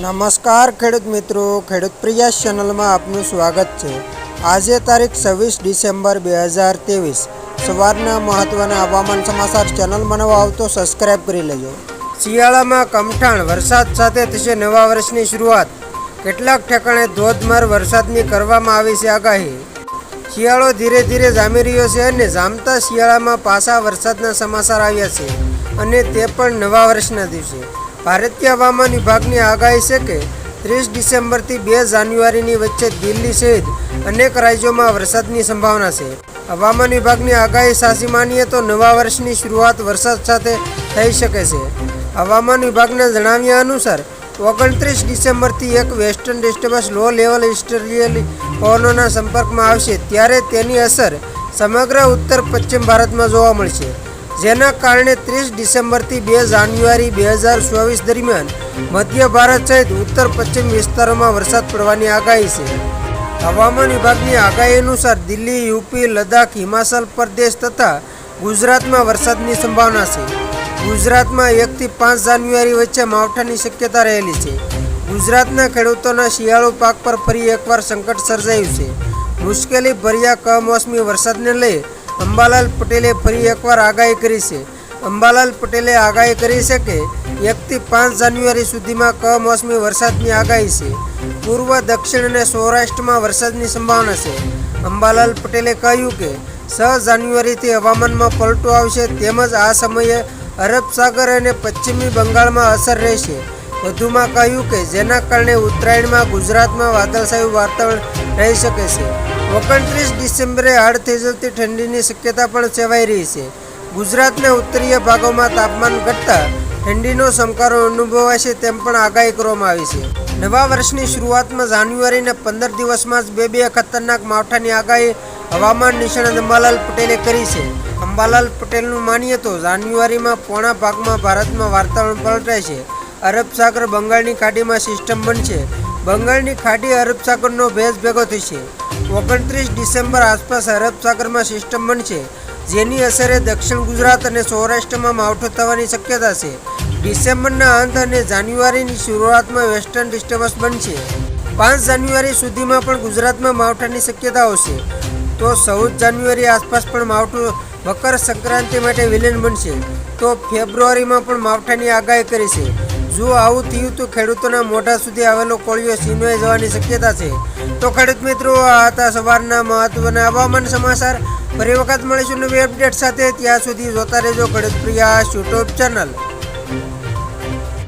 નમસ્કાર ખેડૂત મિત્રો, ખેડૂત પ્રિયા ચેનલમાં આપનું સ્વાગત છે. આજે તારીખ છવ્વીસ ડિસેમ્બર બે હજાર ત્રેવીસ. સવારના મહત્ત્વના હવામાન સમાચાર ચેનલ બનાવવા આવતો સબસ્ક્રાઈબ કરી લેજો. શિયાળામાં કમઠાણ, વરસાદ સાથે થશે નવા વર્ષની શરૂઆત. કેટલાક ઠેકાણે ધોધમાર વરસાદની કરવામાં આવી છે આગાહી. શિયાળો ધીરે ધીરે જામી રહ્યો છે અને જામતા શિયાળામાં પાછા વરસાદના સમાચાર આવ્યા છે અને તે પણ નવા વર્ષના દિવસે. ભારતીય હવામાન વિભાગની આગાહી છે કે ત્રીસ ડિસેમ્બરથી બે જાન્યુઆરીની વચ્ચે દિલ્હી સહિત અનેક રાજ્યોમાં વરસાદની સંભાવના છે. હવામાન વિભાગની આગાહી સાચી માનીએ તો નવા વર્ષની શરૂઆત વરસાદ સાથે થઈ શકે છે. હવામાન વિભાગના જણાવ્યા અનુસાર, ઓગણત્રીસ ડિસેમ્બરથી એક western disturbance low level easterly પવનોના સંપર્કમાં આવશે, ત્યારે તેની અસર સમગ્ર ઉત્તર પશ્ચિમ ભારતમાં જોવા મળશે. જેના કારણે ત્રીસ ડિસેમ્બરથી બે જાન્યુઆરી બે હજાર ચોવીસ દરમિયાન મધ્ય ભારત સહિત ઉત્તર પશ્ચિમ વિસ્તારોમાં વરસાદ પડવાની આગાહી છે. હવામાન વિભાગની આગાહી અનુસાર દિલ્હી, યુપી, લદ્દાખ, હિમાચલ પ્રદેશ તથા ગુજરાતમાં વરસાદની સંભાવના છે. ગુજરાતમાં એકથી પાંચ જાન્યુઆરી વચ્ચે માવઠાની શક્યતા રહેલી છે. ગુજરાતના ખેડૂતોના શિયાળુ પાક પર ફરી એકવાર સંકટ સર્જાયું છે. મુશ્કેલી ભર્યા કમોસમી વરસાદને લઈ અંબાલાલ પટેલે ફરી એકવાર આગાહી કરી છે. અંબાલાલ પટેલે આગાહી કરી છે કે એકથી પાંચ જાન્યુઆરી સુધીમાં કમોસમી વરસાદની આગાહી છે. પૂર્વ, દક્ષિણ અને સૌરાષ્ટ્રમાં વરસાદની સંભાવના છે. અંબાલાલ પટેલે કહ્યું કે છ જાન્યુઆરીથી હવામાનમાં પલટો આવશે, તેમજ આ સમયે અરબ સાગર અને પશ્ચિમી બંગાળમાં અસર રહેશે. વધુમાં કહ્યું કે જેના કારણે ઉત્તરાયણમાં ગુજરાતમાં વાદળછાયું વાતાવરણ રહી શકે છે. ઓગણત્રીસ ડિસેમ્બરે હાડ થઈ જતી ઠંડીની શક્યતા પણ સેવાઈ રહી છે. ગુજરાતના ઉત્તરીય ભાગોમાં તાપમાન ઘટતા ઠંડીનો સમકારો અનુભવાશે તેમ પણ આગાહી કરવામાં આવી છે. નવા વર્ષની શરૂઆતમાં જાન્યુઆરીના પંદર દિવસમાં જ બે બે ખતરનાક માવઠાની આગાહી હવામાન નિષ્ણાત અંબાલાલ પટેલે કરી છે. અંબાલાલ પટેલનું માનીએ તો જાન્યુઆરીમાં પોણા ભાગમાં ભારતમાં વાતાવરણ પલટાય છે. અરબ સાગર બંગાળની ખાડીમાં સિસ્ટમ બનશે. બંગાળની ખાડી અરબ સાગરનો ભેજ ભેગો થશે. ઓગણત્રીસ ડિસેમ્બર આસપાસ અરબ સાગરમાં સિસ્ટમ બનશે, જેની અસરે દક્ષિણ ગુજરાત અને સૌરાષ્ટ્રમાં માવઠો થવાની શક્યતા છે. ડિસેમ્બરના અંત અને જાન્યુઆરીની શરૂઆતમાં વેસ્ટર્ન ડિસ્ટર્બન્સ બનશે. પાંચ જાન્યુઆરી સુધીમાં પણ ગુજરાતમાં માવઠાની શક્યતાઓ છે. તો ચૌદ જાન્યુઆરી આસપાસ પણ માવઠું મકર સંક્રાંતિ માટે વિલન બનશે. તો ફેબ્રુઆરીમાં પણ માવઠાની આગાહી કરી છે. જો આવું થયું તો ખેડૂતોના મોઢા સુધી આવેલો કોળિયો સીનવાઈ જવાની શક્યતા છે. તો ખેડૂત મિત્રો, આ હતા સવારના મહત્વના હવામાન સમાચાર. ફરી વખત મળીશું નવી અપડેટ સાથે. ત્યાં સુધી જોતા રહેજો ખેડૂત પ્રિયા, યુટ્યુબ ચેનલ